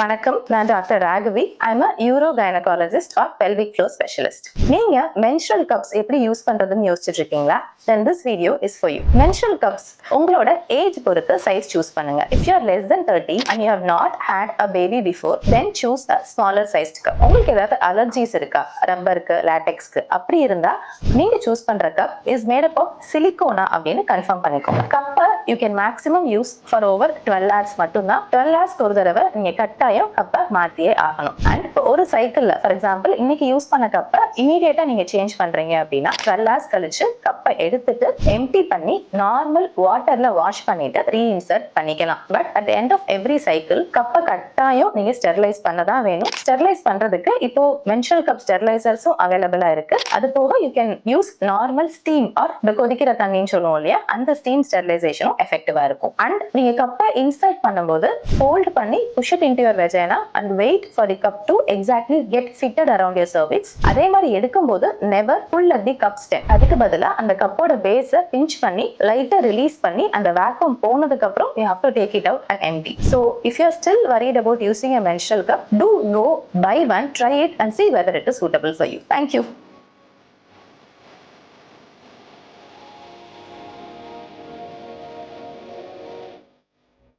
வணக்கம். நான் doctor Raghavi. I'm a uro gynaecologist or pelvic floor specialist நீங்க menstrual cups எப்படி யூஸ் பண்றதுன்னு யோசிச்சுட்டு இருக்கீங்களா? Then this video is for you menstrual cups உங்களோட ஏஜ் பொறுத்து சைஸ் சூஸ் பண்ணுங்க. If you are less than thirty and you have not had a baby before then choose a smaller sized cup உங்களுக்கு ஏதாவது allergies இருக்கா? ரப்பருக்கு லேட்டெக்ஸ்க்கு அப்படி இருந்தா நீங்க choose பண்ற cup is made up of சிலிகோனா அப்படின்னு கன்ஃபார்ம் பண்ணிக்கோங்க. கப்பை you can maximum use for over twelve hours மட்டும்தான். டுவெல் ஹவர்ஸ்க்கு ஒரு தடவை நீங்க கட்டாயம் கப்பை மாற்றியே ஆகணும். அண்ட் இப்போ ஒரு சைக்கிள்ல ஃபார் எக்ஸாம்பிள் இன்னைக்கு யூஸ் பண்ண கப்பை இமீடியட்டாக நீங்க சேஞ்ச் பண்றீங்க அப்படின்னா டுவெல் ஹவர்ஸ் கழிச்சு கப்பை எடுத்துட்டு எம்டி பண்ணி நார்மல் வாட்டர்ல வாஷ் பண்ணிட்டு ரீஇன்சர்ட் பண்ணிக்கலாம். But at end of every cycle கப்பை கட்டாயம் நீங்க ஸ்டெர்லைஸ் பண்ண தான் வேணும். ஸ்டெர்லைஸ் பண்றதுக்கு இப்போ மென்ஷனல் கப் ஸ்டெர்லைசர்ஸும் அவைலபிளா இருக்கு. அது போக you can use normal steam or இந்த கொதிக்கிற தண்ணின்னு சொல்லுவோம் இல்லையா அந்த ஸ்டீம் ஸ்டெர்லைசேஷனும் எஃபெக்டிவாக இருக்கும். அண்ட் நீங்க கப்பை இன்சர்ட் பண்ணும்போது ஃபோல்ட் பண்ணி push it into vagina and wait for the cup to exactly get fitted around your cervix அதே மாதிரி எடுக்கும்போது never pull at the cup step அதுக்கு பதிலா அந்த கப்போட பேஸை பிஞ்ச் பண்ணி லைட்டாக ரிலீஸ் பண்ணி அந்த வேக்கம் போனதுக்கு அப்புறம் you have to take it out and empty so if you are still worried about using a menstrual cup do go buy one try it and see whether it is suitable for you. Thank you.